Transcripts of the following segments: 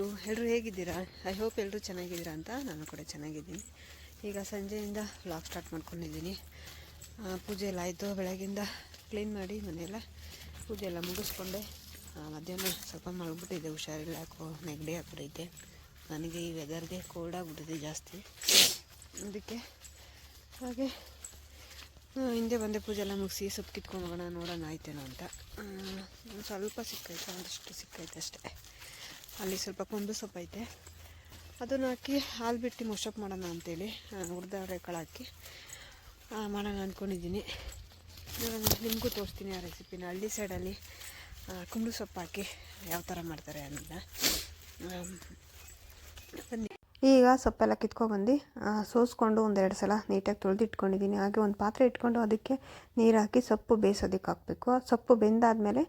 ಎಲ್ರಿಗೂ ಎಲ್ಲರೂ ಹೇಗಿದ್ದೀರಾ? ಐ ಹೋಪ್ ಎಲ್ಲರೂ ಚೆನ್ನಾಗಿದ್ದೀರಾ ಅಂತ ನಾನು ಕೂಡ ಚೆನ್ನಾಗಿದ್ದೀನಿ. ಈಗ ಸಂಜೆಯಿಂದ ವ್ಲಾಗ್ ಸ್ಟಾರ್ಟ್ ಮಾಡ್ಕೊಂಡಿದ್ದೀನಿ. ಪೂಜೆ ಎಲ್ಲ ಆಯಿತು. ಬೆಳಗಿಂದ ಕ್ಲೀನ್ ಮಾಡಿ ಮನೆಯೆಲ್ಲ ಪೂಜೆ ಎಲ್ಲ ಮುಗಿಸ್ಕೊಂಡೆ. ಮಧ್ಯಾಹ್ನ ಸ್ವಲ್ಪ ಮಾಡಿಬಿಟ್ಟಿದ್ದೆ ಹುಷಾರಿಲ್ಲ. ಯಾಕೋ ನೆಗಡಿ ಹಾಕ್ಬಿಟ್ಟೈತೆ ನನಗೆ ಈ ವೆದರ್ಗೆ ಕೋಲ್ಡ್ ಆಗಿಬಿಟ್ಟಿದೆ ಜಾಸ್ತಿ. ಅದಕ್ಕೆ ಹಾಗೆ ಹಿಂದೆ ಬಂದೆ ಪೂಜೆ ಎಲ್ಲ ಮುಗಿಸಿ ಸೊಪ್ಪು ಕಿತ್ಕೊಂಡು ಹೋಗೋಣ, ನೋಡೋಣ, ಆಯ್ತೇನೋ ಅಂತ. ಸ್ವಲ್ಪ ಸಿಕ್ಕೈತೆ ಒಂದಷ್ಟು ಸಿಕ್ಕೈತೆ ಅಷ್ಟೇ. ಅಲ್ಲಿ ಸ್ವಲ್ಪ ಕೊಂಬು ಸೊಪ್ಪು ಐತೆ. ಅದನ್ನು ಹಾಕಿ ಹಾಲು ಬಿಟ್ಟು ಮೊಶಪ್ ಮಾಡೋಣ ಅಂತೇಳಿ ಹುರಿದವರೆ ಕಾಳು ಹಾಕಿ ಮಾಡೋಣ ಅಂದ್ಕೊಂಡಿದ್ದೀನಿ ನಾನು ನಿಮಗೂ ತೋರಿಸ್ತೀನಿ ಆ ರೆಸಿಪಿನ. ಹಳ್ಳಿ ಸೈಡಲ್ಲಿ ಕುಂಬಳು ಸೊಪ್ಪು ಹಾಕಿ ಯಾವ ಥರ ಮಾಡ್ತಾರೆ ಅಂತ. ಈಗ ಸೊಪ್ಪೆಲ್ಲ ಕಿತ್ಕೊಬಂದು ಸೋಸ್ಕೊಂಡು ಒಂದೆರಡು ಸಲ ನೀಟಾಗಿ ತೊಳೆದು ಇಟ್ಕೊಂಡಿದ್ದೀನಿ. ಹಾಗೆ ಒಂದು ಪಾತ್ರೆ ಇಟ್ಕೊಂಡು ಅದಕ್ಕೆ ನೀರು ಹಾಕಿ ಸೊಪ್ಪು ಬೇಯಿಸೋದಕ್ಕೆ ಹಾಕಬೇಕು. ಸೊಪ್ಪು ಬೆಂದಾದಮೇಲೆ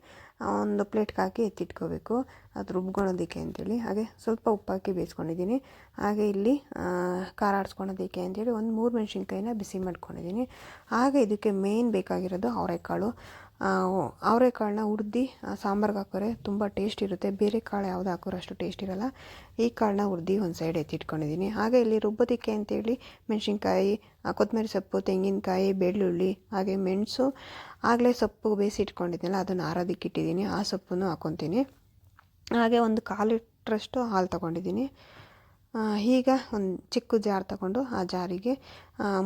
ಒಂದು ಪ್ಲೇಟ್ಗೆ ಹಾಕಿ ಎತ್ತಿಟ್ಕೋಬೇಕು. ಅದು ರುಬ್ಕೊಳೋದಕ್ಕೆ ಅಂತೇಳಿ. ಹಾಗೆ ಸ್ವಲ್ಪ ಉಪ್ಪು ಹಾಕಿ ಬೇಯಿಸ್ಕೊಂಡಿದ್ದೀನಿ. ಹಾಗೆ ಇಲ್ಲಿ ಖಾರ ಆಡಿಸ್ಕೊಳೋದಕ್ಕೆ ಅಂತೇಳಿ ಒಂದು ಮೂರು ಮೆಣಸಿನ್ಕಾಯಿನ ಬಿಸಿ ಮಾಡ್ಕೊಂಡಿದ್ದೀನಿ. ಹಾಗೆ ಇದಕ್ಕೆ ಮೇಯ್ನ್ ಬೇಕಾಗಿರೋದು ಅವರೆಕಾಳು. ಅವರೆಕಾಳನ್ನ ಹುರ್ದು ಸಾಂಬಾರ್ಗೆ ಹಾಕೋರೆ ತುಂಬ ಟೇಸ್ಟ್ ಇರುತ್ತೆ. ಬೇರೆ ಕಾಳು ಯಾವುದು ಹಾಕೋರು ಅಷ್ಟು ಟೇಸ್ಟ್ ಇರೋಲ್ಲ. ಈ ಕಾಳನ್ನ ಹುರ್ದು ಒಂದು ಸೈಡ್ ಎತ್ತಿಟ್ಕೊಂಡಿದ್ದೀನಿ ಹಾಗೆ ಇಲ್ಲಿ ರುಬ್ಬೋದಕ್ಕೆ ಅಂತೇಳಿ ಮೆಣಸಿನ್ಕಾಯಿ ಕೊತ್ತಂಬರಿ ಸೊಪ್ಪು, ತೆಂಗಿನಕಾಯಿ, ಬೆಳ್ಳುಳ್ಳಿ, ಹಾಗೆ ಮೆಣಸು, ಆಗಲೇ ಸೊಪ್ಪು ಬೇಯಿಸಿ ಇಟ್ಕೊಂಡಿದ್ದೀನಲ್ಲ ಅದನ್ನು ಆರೋದಕ್ಕೆ ಇಟ್ಟಿದ್ದೀನಿ ಆ ಸೊಪ್ಪನ್ನು ಹಾಕ್ಕೊತೀನಿ ಹಾಗೆ ಒಂದು ಕಾಲು ಲೀಟ್ರಷ್ಟು ಹಾಲು ತೊಗೊಂಡಿದ್ದೀನಿ ಈಗ ಒಂದು ಚಿಕ್ಕ ಜಾರ್ ತಗೊಂಡು ಆ ಜಾರಿಗೆ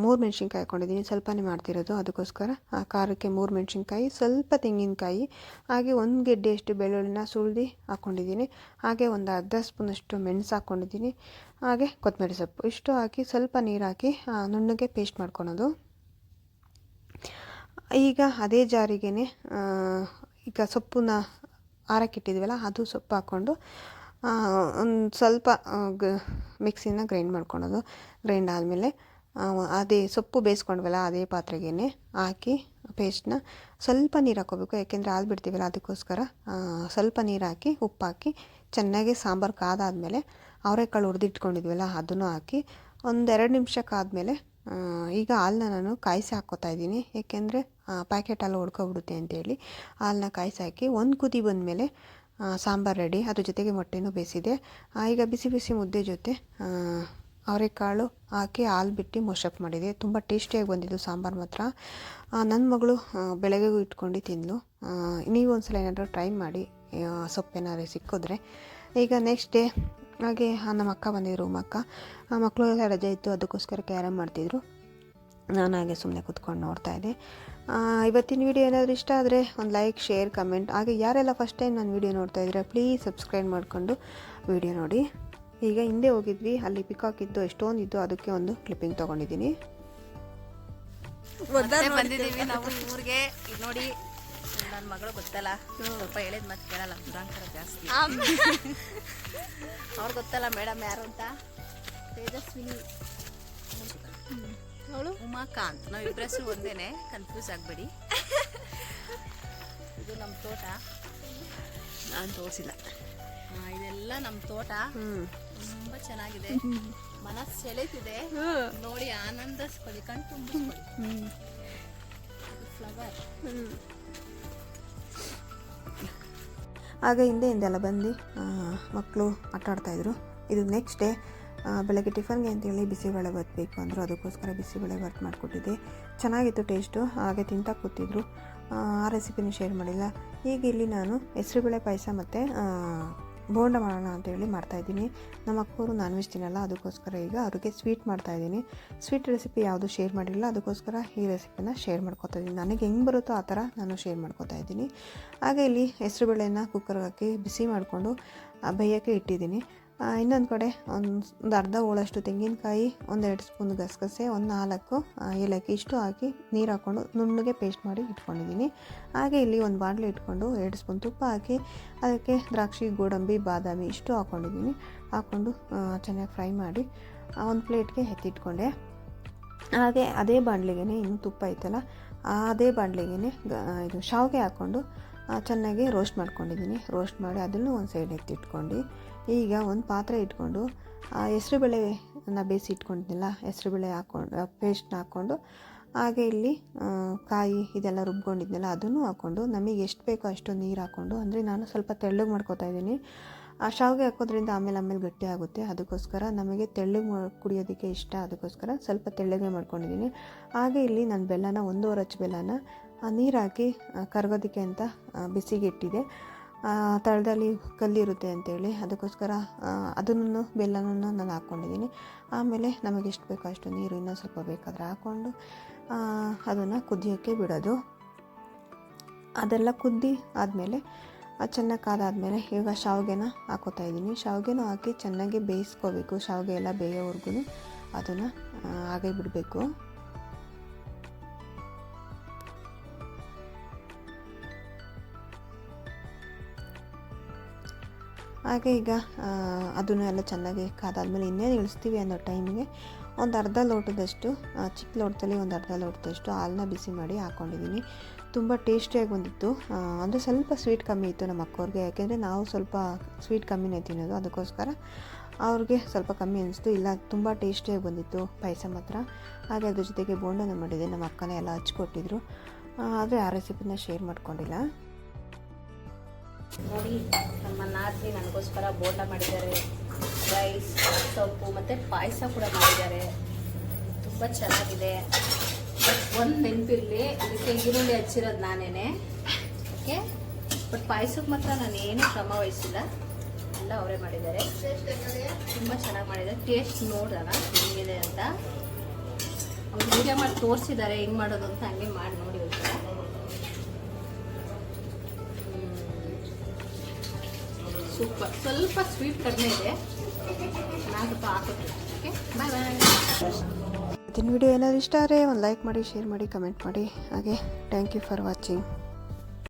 ಮೂರು ಮೆಣಸಿನ್ಕಾಯಿ ಹಾಕ್ಕೊಂಡಿದ್ದೀನಿ ಸ್ವಲ್ಪನೇ ಮಾಡ್ತಿರೋದು ಅದಕ್ಕೋಸ್ಕರ. ಆ ಖಾರಕ್ಕೆ ಮೂರು ಮೆಣಸಿನ್ಕಾಯಿ, ಸ್ವಲ್ಪ ತೆಂಗಿನಕಾಯಿ, ಹಾಗೆ ಒಂದು ಗೆಡ್ಡೆಯಷ್ಟು ಬೆಳ್ಳುಳ್ಳಿನ ಸುಳ್ದು ಹಾಕ್ಕೊಂಡಿದ್ದೀನಿ ಹಾಗೆ ಒಂದು ಅರ್ಧ ಸ್ಪೂನಷ್ಟು ಮೆಣಸು ಹಾಕ್ಕೊಂಡಿದ್ದೀನಿ ಹಾಗೆ ಕೊತ್ತಂಬರಿ ಸೊಪ್ಪು. ಇಷ್ಟು ಹಾಕಿ ಸ್ವಲ್ಪ ನೀರು ಹಾಕಿ ನುಣ್ಣಗೆ ಪೇಸ್ಟ್ ಮಾಡ್ಕೊಳೋದು. ಈಗ ಅದೇ ಜಾರಿಗೆ ಈಗ ಸೊಪ್ಪನ್ನ ಆರಕ್ಕಿಟ್ಟಿದ್ವಲ್ಲ ಅದು ಸೊಪ್ಪು ಹಾಕ್ಕೊಂಡು ಒಂದು ಸ್ವಲ್ಪ ಗ, ಮಿಕ್ಸಿನ ಗ್ರೈಂಡ್ ಮಾಡ್ಕೊಳೋದು. ಗ್ರೈಂಡ್ ಆದಮೇಲೆ ಅದೇ ಸೊಪ್ಪು ಬೇಯಿಸ್ಕೊಂಡ್ವಲ್ಲ ಅದೇ ಪಾತ್ರೆಗೇ ಹಾಕಿ ಪೇಸ್ಟ್ನ ಸ್ವಲ್ಪ ನೀರು ಹಾಕೋಬೇಕು ಯಾಕೆಂದರೆ ಹಾಲು ಬಿಡ್ತೀವಲ್ಲ ಅದಕ್ಕೋಸ್ಕರ ಸ್ವಲ್ಪ ನೀರು ಹಾಕಿ, ಉಪ್ಪು ಹಾಕಿ, ಚೆನ್ನಾಗಿ ಸಾಂಬಾರು ಕಾದಾದಮೇಲೆ ಅವರೆಕಾಳು ಹುರಿದಿಟ್ಕೊಂಡಿದ್ವಲ್ಲ ಅದನ್ನು ಹಾಕಿ ಒಂದೆರಡು ನಿಮಿಷಕ್ಕಾದಮೇಲೆ ಈಗ ಹಾಲನ್ನ ನಾನು ಕಾಯಿಸಿ ಹಾಕ್ಕೋತಾ ಇದ್ದೀನಿ. ಏಕೆಂದರೆ ಪ್ಯಾಕೆಟ್ ಹಾಲು ಹೊಡ್ಕೊಬಿಡುತ್ತೆ ಅಂತೇಳಿ. ಹಾಲನ್ನ ಕಾಯಿಸಿ ಹಾಕಿ ಒಂದು ಕುದಿ ಬಂದಮೇಲೆ ಸಾಂಬಾರು ರೆಡಿ ಅದ್ರ ಜೊತೆಗೆ ಮೊಟ್ಟೆನೂ ಬೇಯಿಸಿದೆ ಈಗ ಬಿಸಿ ಬಿಸಿ ಮುದ್ದೆ ಜೊತೆ ಅವರೆಕಾಳು ಹಾಕಿ ಹಾಲು ಬಿಟ್ಟು ಮೊಷಪ್ ಮಾಡಿದೆ. ತುಂಬ ಟೇಸ್ಟಿಯಾಗಿ ಬಂದಿದ್ದು ಸಾಂಬಾರು ಮಾತ್ರ. ನನ್ನ ಮಗಳು ಬೆಳಗ್ಗೆಗೂ ಇಟ್ಕೊಂಡು ತಿಂದಳು ನೀವು ಒಂದ್ಸಲ ಏನಾದರೂ ಟ್ರೈ ಮಾಡಿ ಸೊಪ್ಪೇನಾದ್ರು ಸಿಕ್ಕಿದ್ರೆ. ಈಗ ನೆಕ್ಸ್ಟ್ ಡೇ ಹಾಗೆ ನಮ್ಮ ಅಕ್ಕ ಬಂದಿದ್ರು ಅಕ್ಕ. ಆ ಮಕ್ಕಳು ರಜೆ ಇತ್ತು, ಅದಕ್ಕೋಸ್ಕರ ಕ್ಯಾರಮ್ ಮಾಡ್ತಿದ್ರು. ನಾನು ಹಾಗೆ ಸುಮ್ಮನೆ ಕೂತ್ಕೊಂಡು ನೋಡ್ತಾ ಇದ್ದೆ. ಆ, ಇವತ್ತಿನ ವಿಡಿಯೋ ಏನಾದರೂ ಇಷ್ಟ ಆದರೆ ಒಂದು ಲೈಕ್ ಶೇರ್ ಕಮೆಂಟ್ ಹಾಗೆ ಯಾರೆಲ್ಲ ಫಸ್ಟ್ ಟೈಮ್ ನಾನು ವಿಡಿಯೋ ನೋಡ್ತಾ ಇದ್ದೀರಾ ಪ್ಲೀಸ್ ಸಬ್ಸ್ಕ್ರೈಬ್ ಮಾಡಿಕೊಂಡು ವಿಡಿಯೋ ನೋಡಿ. ಈಗ ಹಿಂದೆ ಹೋಗಿದ್ವಿ ಅಲ್ಲಿ ಪಿಕಾಕ್ ಇದ್ದು ಎಷ್ಟೊಂದು ಇದ್ದು ಅದಕ್ಕೆ ಒಂದು ಕ್ಲಿಪ್ಪಿಂಗ್ ತೊಗೊಂಡಿದ್ದೀನಿ. ಬಂದಿದ್ದೀವಿ ನಾವು ಊರಿಗೆ. ನೋಡಿ ನನ್ನ ಮಗಳು ಗೊತ್ತಲ್ಲ ಸ್ವಲ್ಪ ಹೇಳಿದ ಮತ್ತೆ ಕೇಳಲ್ಲ ದುರಾಂಕರ ಜಾಸ್ತಿ. ಅವ್ರು ಗೊತ್ತಲ್ಲ ಮೇಡಮ್ ಯಾರು ಅಂತ? ತೇಜಸ್ವಿನಿ. ಅವಳು ಉಮಾಕಾಂತ್ ನಾವು ಇಬ್ಬರ ಹೆಸರು ಒಂದೇನೆ. ಕನ್ಫ್ಯೂಸ್ ಆಗಬೇಡಿ. ಇದು ನಮ್ಮ ತೋಟ. ನಾನು ತೋರಿಸಿಲ್ಲ. ಇದೆಲ್ಲ ನಮ್ಮ ತೋಟ. ತುಂಬ ಚೆನ್ನಾಗಿದೆ. ಮನಸ್ಸು ಸೆಳೆತಿದೆ. ನೋಡಿ ಆನಂದಿಸ್ಕೊಳ್ಳಿ ಕಣ್ ತುಂಬಿಸ್ಕೊಳ್ಳಿ. ಫ್ಲವರ್ ಆಗ ಹಿಂದೆ ಹಿಂದೆಲ್ಲ ಬಂದು ಮಕ್ಕಳು ಆಟ ಆಡ್ತಾಯಿದ್ರು ಇದು ನೆಕ್ಸ್ಟ್ ಡೇ ಬೆಳಗ್ಗೆ ಟಿಫನ್ಗೆ ಅಂತೇಳಿ ಬಿಸಿಬೇಳೆ ಭಾತ್ ಬೇಕು ಅಂದರು. ಅದಕ್ಕೋಸ್ಕರ ಬಿಸಿಬೇಳೆ ಭಾತ್ ಮಾಡಿಕೊಟ್ಟಿದ್ದೆ. ಚೆನ್ನಾಗಿತ್ತು ಟೇಸ್ಟು. ಹಾಗೆ ತಿಂತಾ ಕೂತಿದ್ರು. ಆ, ರೆಸಿಪಿನ ಶೇರ್ ಮಾಡಿಲ್ಲ. ಈಗ ಇಲ್ಲಿ ನಾನು ಹೆಸರುಬೇಳೆ ಪಾಯಸ ಮತ್ತು ಬೋಂಡ ಮಾಡೋಣ ಅಂತೇಳಿ ಮಾಡ್ತಾಯಿದ್ದೀನಿ ನಮ್ಮ ಅಕ್ಕವರು ನಾನ್ ವೆಜ್ ತಿನ್ನಲ್ಲ. ಅದಕ್ಕೋಸ್ಕರ ಈಗ ಅವ್ರಿಗೆ ಸ್ವೀಟ್ ಮಾಡ್ತಾಯಿದ್ದೀನಿ ಸ್ವೀಟ್ ರೆಸಿಪಿ ಯಾವುದು ಶೇರ್ ಮಾಡಿಲ್ಲ. ಅದಕ್ಕೋಸ್ಕರ ಈ ರೆಸಿಪಿನ ಶೇರ್ ಮಾಡ್ಕೊತಾ ಇದ್ದೀನಿ. ನನಗೆ ಹೆಂಗೆ ಬರುತ್ತೋ ಆ ಥರ ನಾನು ಶೇರ್ ಮಾಡ್ಕೊತಾ ಇದ್ದೀನಿ. ಹಾಗೆ ಇಲ್ಲಿ ಹೆಸರುಬೇಳೆನ ಕುಕ್ಕರ್ಗೆ ಹಾಕಿ ಬಿಸಿ ಮಾಡಿಕೊಂಡು ಬೇಯೋಕ್ಕೆ ಇಟ್ಟಿದ್ದೀನಿ. ಇನ್ನೊಂದು ಕಡೆ ಒಂದು ಅರ್ಧ ಹೋಳಷ್ಟು ತೆಂಗಿನಕಾಯಿ, ಒಂದೆರಡು ಸ್ಪೂನ್ ಗಸಗಸೆ, ಒಂದು ನಾಲ್ಕು ಏಲಕ್ಕಿ ಇಷ್ಟು ಹಾಕಿ ನೀರು ಹಾಕ್ಕೊಂಡು ನುಣ್ಣಗೆ ಪೇಸ್ಟ್ ಮಾಡಿ ಇಟ್ಕೊಂಡಿದ್ದೀನಿ. ಹಾಗೆ ಇಲ್ಲಿ ಒಂದು ಬಾಣಲೆ ಇಟ್ಕೊಂಡು ಎರಡು ಸ್ಪೂನ್ ತುಪ್ಪ ಹಾಕಿ ಅದಕ್ಕೆ ದ್ರಾಕ್ಷಿ, ಗೋಡಂಬಿ, ಬಾದಾಮಿ ಇಷ್ಟು ಹಾಕ್ಕೊಂಡಿದ್ದೀನಿ ಹಾಕ್ಕೊಂಡು ಚೆನ್ನಾಗಿ ಫ್ರೈ ಮಾಡಿ ಒಂದು ಪ್ಲೇಟ್ಗೆ ಎತ್ತಿಟ್ಕೊಂಡೆ. ಹಾಗೆ ಅದೇ ಬಾಣಲೆಗೆ ಇನ್ನು ತುಪ್ಪ ಐತಲ್ಲ ಅದೇ ಬಾಣಲೆಗೆ ಇದು ಶಾವಿಗೆ ಹಾಕ್ಕೊಂಡು ಚೆನ್ನಾಗಿ ರೋಸ್ಟ್ ಮಾಡ್ಕೊಂಡಿದ್ದೀನಿ. ರೋಸ್ಟ್ ಮಾಡಿ ಅದನ್ನು ಒಂದು ಸೈಡ್ ಎತ್ತಿಟ್ಕೊಂಡು ಈಗ ಒಂದು ಪಾತ್ರೆ ಇಟ್ಕೊಂಡು, ಆ ನಾನು ಬೇಯಿಸಿ ಇಟ್ಕೊಂಡಿದ್ನಲ್ಲ ಹೆಸ್ರುಬೇಳೆ ಹಾಕ್ಕೊಂಡು ಪೇಸ್ಟ್ನ ಹಾಕ್ಕೊಂಡು ಹಾಗೆ ಇಲ್ಲಿ ಕಾಯಿ ಇದೆಲ್ಲ ರುಬ್ಕೊಂಡಿದ್ನಲ್ಲ, ಅದನ್ನು ಹಾಕ್ಕೊಂಡು ನಮಗೆ ಎಷ್ಟು ಬೇಕೋ ಅಷ್ಟು ನೀರು ಹಾಕ್ಕೊಂಡು ಅಂದರೆ ನಾನು ಸ್ವಲ್ಪ ತೆಳ್ಳಗೆ ಮಾಡ್ಕೊತಾ ಇದ್ದೀನಿ. ಆ ಶಾವಿಗೆ ಹಾಕೋದ್ರಿಂದ ಆಮೇಲೆ ಆಮೇಲೆ ಗಟ್ಟಿ ಆಗುತ್ತೆ. ಅದಕ್ಕೋಸ್ಕರ ನಮಗೆ ತೆಳ್ಳಗೆ ಕುಡಿಯೋದಕ್ಕೆ ಇಷ್ಟ, ಅದಕ್ಕೋಸ್ಕರ ಸ್ವಲ್ಪ ತೆಳ್ಳಗೆ ಮಾಡ್ಕೊಂಡಿದ್ದೀನಿ. ಹಾಗೆ ಇಲ್ಲಿ ನಾನು ಬೆಲ್ಲನ, ಒಂದೂವರೆ ಅಚ್ಚು ಬೆಲ್ಲನ ನೀರು ಹಾಕಿ ಕರಗೋದಕ್ಕೆ ಅಂತ ಬಿಸಿಗೆ ಇಟ್ಟಿದೆ ತಳದಲ್ಲಿ ಕಲ್ಲಿರುತ್ತೆ ಅಂತೇಳಿ. ಅದಕ್ಕೋಸ್ಕರ ಅದನ್ನು ಬೆಲ್ಲನೂ ನಾನು ಹಾಕ್ಕೊಂಡಿದ್ದೀನಿ. ಆಮೇಲೆ ನಮಗೆ ಎಷ್ಟು ಬೇಕೋ ಅಷ್ಟು ನೀರು ಇನ್ನೂ ಸ್ವಲ್ಪ ಬೇಕಾದರೆ ಹಾಕ್ಕೊಂಡು ಅದನ್ನು ಕುದಿಯೋಕ್ಕೆ ಬಿಡೋದು. ಅದೆಲ್ಲ ಕುದ್ದಿ ಆದಮೇಲೆ ಚೆನ್ನಾಗಿ ಕಾದಾದಮೇಲೆ ಈಗ ಶಾವಿಗೆನ ಹಾಕೋತಾ ಇದ್ದೀನಿ. ಶಾವಿಗೆನೂ ಹಾಕಿ ಚೆನ್ನಾಗಿ ಬೇಯಿಸ್ಕೋಬೇಕು. ಶಾವಿಗೆ ಎಲ್ಲ ಬೇಯೋವರೆಗೂ ಅದನ್ನು ಹಾಗೆ ಬಿಡಬೇಕು. ಹಾಗೆ ಈಗ ಅದನ್ನು ಎಲ್ಲ ಚೆನ್ನಾಗಿ ಕಾದಾದ್ಮೇಲೆ ಇನ್ನೇನು ಇಳಿಸ್ತೀವಿ ಅನ್ನೋ ಟೈಮಿಗೆ ಒಂದು ಅರ್ಧ ಲೋಟದಷ್ಟು ಚಿಕ್ಕ ಲೋಟದಲ್ಲಿ ಒಂದು ಅರ್ಧ ಲೋಟದಷ್ಟು ಹಾಲನ್ನ ಬಿಸಿ ಮಾಡಿ ಹಾಕ್ಕೊಂಡಿದ್ದೀನಿ ತುಂಬ ಟೇಸ್ಟಿಯಾಗಿ ಬಂದಿತ್ತು. ಅಂದರೆ ಸ್ವಲ್ಪ ಸ್ವೀಟ್ ಕಮ್ಮಿ ಇತ್ತು ನಮ್ಮ ಅಕ್ಕವ್ರಿಗೆ, ಯಾಕೆಂದರೆ ನಾವು ಸ್ವಲ್ಪ ಸ್ವೀಟ್ ಕಮ್ಮಿನೇ ತಿನ್ನೋದು, ಅದಕ್ಕೋಸ್ಕರ ಅವ್ರಿಗೆ ಸ್ವಲ್ಪ ಕಮ್ಮಿ ಅನಿಸ್ತು. ಇಲ್ಲ, ತುಂಬ ಟೇಸ್ಟಿಯಾಗಿ ಬಂದಿತ್ತು ಪಾಯಸ ಮಾತ್ರ. ಹಾಗೆ ಅದ್ರ ಜೊತೆಗೆ ಬೋಂಡನ ಮಾಡಿದೆ, ನಮ್ಮ ಅಕ್ಕನೇ ಎಲ್ಲ ಹಚ್ಕೊಟ್ಟಿದ್ರು. ಆದರೆ ಆ ರೆಸಿಪಿನ ಶೇರ್ ಮಾಡ್ಕೊಂಡಿಲ್ಲ. ನೋಡಿ, ನಮ್ಮ ನಾದಿನಿ ನನಗೋಸ್ಕರ ಬೋಟ ಮಾಡಿದ್ದಾರೆ. ರೈಸ್ ಸೊಪ್ಪು ಮತ್ತು ಪಾಯಸ ಕೂಡ ಮಾಡಿದ್ದಾರೆ. ತುಂಬ ಚೆನ್ನಾಗಿದೆ. ಒಂದು ನೆನಪಿರಲಿ ಇದಕ್ಕೆ ಈರುಳ್ಳಿ ಹಚ್ಚಿರೋದು ನಾನೇನೆ. ಓಕೆ ಬಟ್ ಪಾಯಸಕ್ಕೆ ಮಾತ್ರ ನಾನು ಏನು ವಹಿಸಿಲ್ಲ. ಎಲ್ಲ ಅವರೇ ಮಾಡಿದ್ದಾರೆ. ತುಂಬ ಚೆನ್ನಾಗಿ ಮಾಡಿದ್ದಾರೆ. ಟೇಸ್ಟ್ ನೋಡೋಣ ಹೆಂಗಿದೆ ಅಂತ. ಅವ್ರು ಹೀಗೆ ಮಾಡಿ ತೋರಿಸಿದ್ದಾರೆ, ಹೆಂಗೆ ಮಾಡೋದು ಅಂತ ಹಂಗೆ ಮಾಡಿ ನೋಡಿ. ಸೂಪರ್ ಸ್ವಲ್ಪ ಸ್ವೀಟ್ ಕಡಿಮೆ ಇದೆ. ನಾನು ಸ್ವಲ್ಪ ಇವತ್ತಿನ ವಿಡಿಯೋ ಏನಾದ್ರು ಇಷ್ಟ ಆದರೆ ಒಂದು ಲೈಕ್ ಮಾಡಿ ಶೇರ್ ಮಾಡಿ ಕಮೆಂಟ್ ಮಾಡಿ. ಹಾಗೆ ಥ್ಯಾಂಕ್ ಯು ಫಾರ್ ವಾಚಿಂಗ್